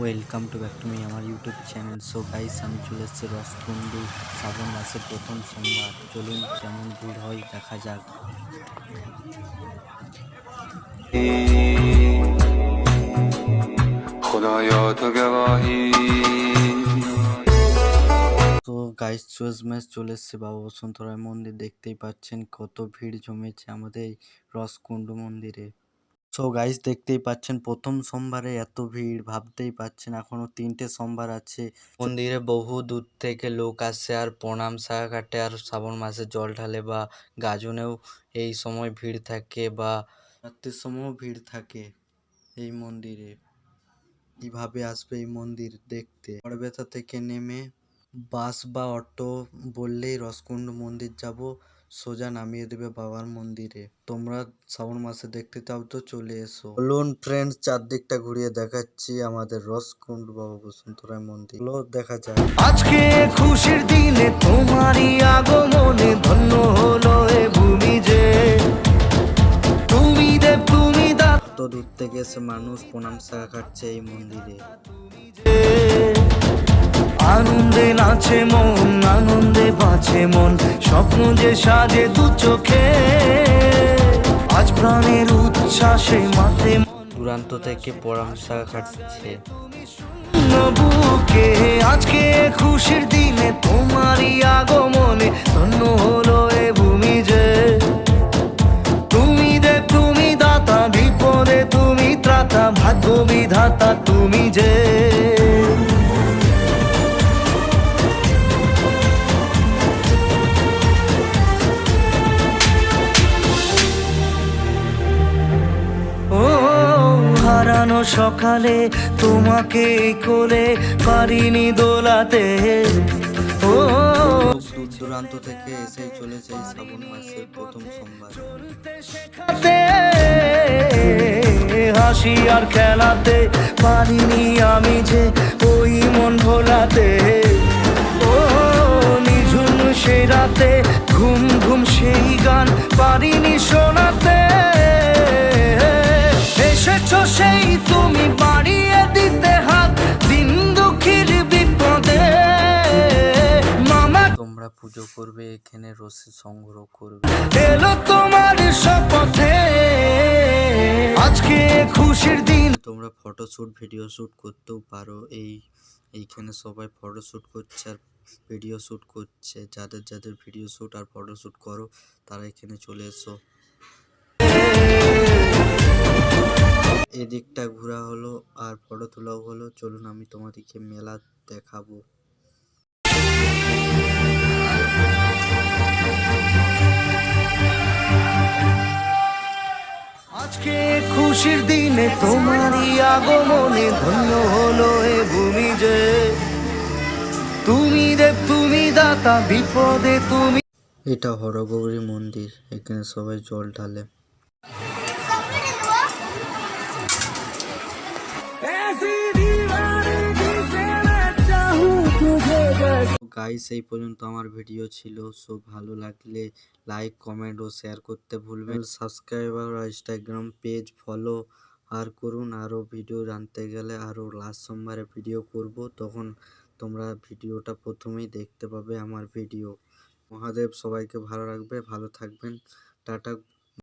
Welcome to back to me আমার YouTube channel so guys আমি চলে এসেছি রসকুন্ডু শ্রাবণ মাসের প্রথম সোমবার। চলুন কেমন ভিড় হয়, দেখা যাক। তো গাইস চুয়েস ম্যাচ চলে এসছে। বাবা বসন্ত রায় মন্দির দেখতেই পাচ্ছেন, কত ভিড় জমেছে আমাদের রসকুন্ডু মন্দিরে। সো গাইস দেখতেই পাচ্ছেন, প্রথম সোমবারে এত ভিড়, ভাবতেই পাচ্ছেন, এখনও তিনটে সোমবার আছে। মন্দিরে বহু দূর থেকে লোক আসে, আর প্রণাম সারা কাটে, আর শ্রাবণ মাসে জল ঢালে বা গাজনেও এই সময় ভিড় থাকে বা রাত্রির সময়ও ভিড় থাকে এই মন্দিরে। কীভাবে আসবে এই মন্দির দেখতে? বড়বেতা থেকে নেমে বাস বা অটো বললেই রসকুন্ড মন্দির যাব। সোজা নামিয়ে দেবে বাবার মন্দিরে। তোমরা শ্রাবণ মাসে দেখতে চাও তো চলে এসো। বলুন ফ্রেন্ডস চারদিকটা ঘুরিয়ে দেখাচ্ছি আমাদের রসকুণ্ড বাবা বসন্তরায় মন্দির। চলো দেখা যায় আজকে খুশির দিনে তোমারই আগমনে ধন্য হলো এ ভূমি যে। তুমি দেব তুমি দাতা। এত দূর থেকে এসে মানুষ প্রণাম সারা কাটছে এই মন্দিরে। আনন্দে নাচে মন আনন্দে বাঁচে মন স্বপ্ন যে সাজে দু চোখে। আজ প্রাণের উচ্ছ্বাসে মাতে দূরান্ত থেকে প্রণাম সারা কাটছে। বুকে আজকে খুশির দিনে তোমারই আগমনে ধন্য হলো এ ভূমি যে। তুমি দেব তুমি দাতা বিপদে তুমি ত্রাতা ভাগ্য বিধাতা তুমি যে। হারানো সকালে তোমাকে কোলে পারিনি দোলাতে। ও। দূর দূরান্ত থেকে এসেই চলেছে শ্রাবণ মাসের প্রথম সোমবার। হাসি আর খেলাতে পারিনি আমি যে ওই মন ভোলাতে। ও নিঝুম সেই রাতে ঘুম ঘুম সেই গান পারিনি শোনাতে। পুজো করবে এখানে রসি সংগ্রহ করবে। এলো তোমার শপথে আজকে খুশির দিন। তোমরা ফটোশ্যুট ভিডিও শ্যুট করতেও পারো। এই এইখানে সবাই ফটো শ্যুট করছে আর ভিডিও শ্যুট করছে। যাদের যাদের ভিডিও শ্যুট আর ফটো শ্যুট করো তারা এখানে চলে এসো। এদিকটা ঘোরা হলো আর ফটো তোলাও হলো। চলুন আমি তোমাদেরকে মেলা দেখাবো। আজকে খুশির দিনে তোমারই আগমনে ধন্য হলো এ ভূমি যে। তুমি দেব, তুমি দাতা, বিপদে তুমি এটা হরগৌরী মন্দির, এখানে সবাই জল ঢালে। গাইস এই পর্যন্ত আমার ভিডিও ছিল। সো ভালো লাগলে লাইক কমেন্ট ও শেয়ার করতে ভুলবেন সাবস্ক্রাইবার ইনস্টাগ্রাম পেজ ফলো আর করুন। আরও ভিডিও জানতে গেলে আরও লাস্ট সোমবারে ভিডিও করব। তখন তোমরা ভিডিওটা প্রথমেই দেখতে পাবে আমার ভিডিও মহাদেব সবাইকে ভালো রাখবে, ভালো থাকবেন। টাটা।